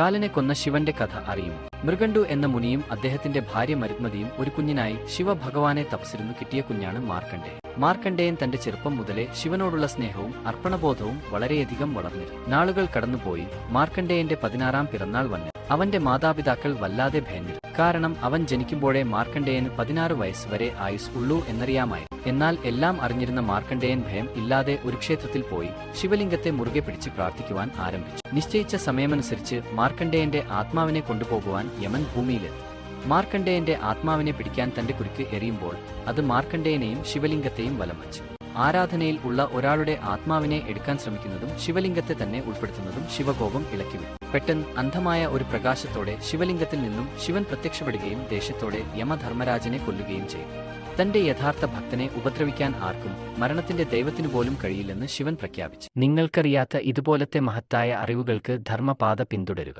കാലനെ കൊന്ന ശിവന്റെ കഥ അറിയും. മൃഗണ്ടു എന്ന മുനിയും അദ്ദേഹത്തിന്റെ ഭാര്യ മരുത്മതിയും ഒരു കുഞ്ഞിനായി ശിവഭഗവാനെ തപസിരുന്നു കിട്ടിയ കുഞ്ഞാണ് മാർക്കണ്ഡേ മാർക്കണ്ഡേയൻ തന്റെ ചെറുപ്പം മുതലേ ശിവനോടുള്ള സ്നേഹവും അർപ്പണബോധവും വളരെയധികം വളർന്നിരുന്നു. നാളുകൾ കടന്നുപോയി മാർക്കണ്ഡേയന്റെ പതിനാറാം പിറന്നാൾ വന്ന്. അവന്റെ മാതാപിതാക്കൾ വല്ലാതെ ഭയന്നിരുന്നു. കാരണം അവൻ ജനിക്കുമ്പോഴേ മാർക്കണ്ഡേയന് പതിനാറ് വയസ്സ് വരെ ആയുസ് ഉള്ളൂ എന്നറിയാമായി എന്നാൽ എല്ലാം അറിഞ്ഞിരുന്ന മാർക്കണ്ഡേയൻ ഭയം ഇല്ലാതെ ഒരു ക്ഷേത്രത്തിൽ പോയി ശിവലിംഗത്തെ മുറുകെ പിടിച്ച് പ്രാർത്ഥിക്കുവാൻ ആരംഭിച്ചു. നിശ്ചയിച്ച സമയമനുസരിച്ച് മാർക്കണ്ഡേയന്റെ ആത്മാവിനെ കൊണ്ടുപോകുവാൻ യമൻ ഭൂമിയിലെത്തി. മാർക്കണ്ഡേയന്റെ ആത്മാവിനെ പിടിക്കാൻ തന്റെ കുരുക്ക് എറിയുമ്പോൾ അത് മാർക്കണ്ഡേയനെയും ശിവലിംഗത്തെയും വലം വച്ചു ആരാധനയിൽ ഉള്ള ഒരാളുടെ ആത്മാവിനെ എടുക്കാൻ ശ്രമിക്കുന്നതും ശിവലിംഗത്തെ തന്നെ ഉൾപ്പെടുത്തുന്നതും ശിവകോപം ഇളക്കിവിടും. പെട്ടെന്ന് അന്ധമായ ഒരു പ്രകാശത്തോടെ ശിവലിംഗത്തിൽ നിന്നും ശിവൻ പ്രത്യക്ഷപ്പെടുകയും ദേഷ്യത്തോടെ യമധർമ്മരാജനെ കൊല്ലുകയും ചെയ്തു തന്റെ യഥാർത്ഥ ഭക്തനെ ഉപദ്രവിക്കാൻ ആർക്കും മരണത്തിന്റെ ദൈവത്തിനു പോലും കഴിയില്ലെന്ന് ശിവൻ പ്രഖ്യാപിച്ചു. നിങ്ങൾക്കറിയാത്ത ഇതുപോലത്തെ മഹത്തായ അറിവുകൾക്ക് ധർമ്മപാത പിന്തുടരുക.